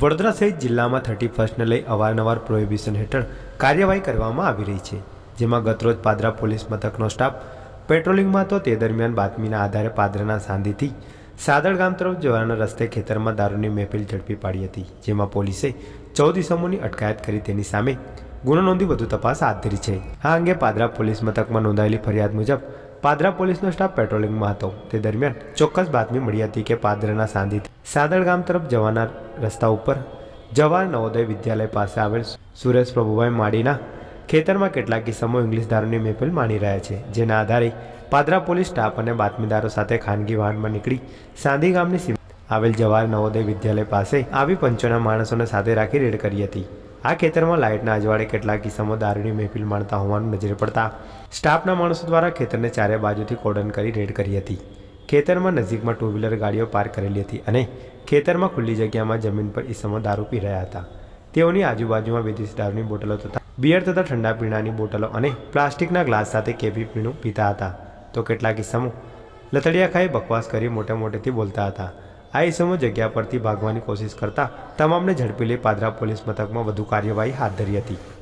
વડોદરા સહિત જિલ્લામાં થર્ટી ફર્સ્ટને લઈ અવારનવાર પ્રોહિબિશન હેઠળ કાર્યવાહી કરવામાં આવી રહી છે, જેમાં ગતરોજ પાદરા પોલીસ મથકનો સ્ટાફ પેટ્રોલિંગમાં હતો. તે દરમિયાન બાતમીના આધારે પાદરાના સાંધીથી સાદળ ગામ તરફ જવાના રસ્તે ખેતરમાં દારૂની મહેફિલ ઝડપી પાડી હતી, જેમાં પોલીસે ચૌદ ઇસમોની અટકાયત કરી તેની સામે ગુનો નોંધી વધુ તપાસ હાથ ધરી છે. આ અંગે પાદરા પોલીસ મથકમાં નોંધાયેલી ફરિયાદ મુજબ પાદરા પોલીસનો સ્ટાફ પેટ્રોલિંગમાં હતો. તે દરમિયાન ચોક્કસ બાતમી મળી હતી કે પાદરાના સાંધી સાદળ ગામ તરફ જવાના રસ્તા ઉપર જવાહર નવોદય વિદ્યાલય પાસે આવેલ સુરેશ પ્રભુભાઈ માડીના ખેતરમાં કેટલાક કિસ્સામાં ઇંગ્લિશ દારૂની મહેફિલ માણી રહ્યા છે, જેના આધારે પાદરા પોલીસ સ્ટાફ અને બાતમીદારો સાથે ખાનગી વાહનમાં નીકળી સાંધી ગામની સીમા આવેલ જવાહર નવોદય વિદ્યાલય પાસે આવી પંચોના માણસોને સાથે રાખી રેડ કરી હતી. આ ખેતરમાં લાઇટના અજવાળે કેટલાક કિસ્સામાં દારૂની મહેફિલ માણતા હોવાનું નજરે પડતા સ્ટાફના માણસો દ્વારા ખેતરને ચારે બાજુથી કોર્ડન કરી રેડ કરી હતી. ખેતરમાં નજીકમાં ટુ વ્હીલર ગાડીઓ પાર્ક કરેલી હતી અને ખેતરમાં ખુલ્લી જગ્યામાં જમીન પર ઈસમો દારૂ પી રહ્યા હતા. તેઓની આજુબાજુમાં વિદેશી દારૂની બોટલો તથા બિયર તથા ઠંડા પીણાની બોટલો અને પ્લાસ્ટિકના ગ્લાસ સાથે કેફી પીણું પીતા હતા. તો કેટલાક ઈસમો લથડિયા ખાઈ બકવાસ કરી મોટે મોટેથી બોલતા હતા. આ ઇસમો જગ્યા પરથી ભાગવાની કોશિશ કરતા તમામને ઝડપી લઈ પાદરા પોલીસ મથકમાં વધુ કાર્યવાહી હાથ ધરી હતી.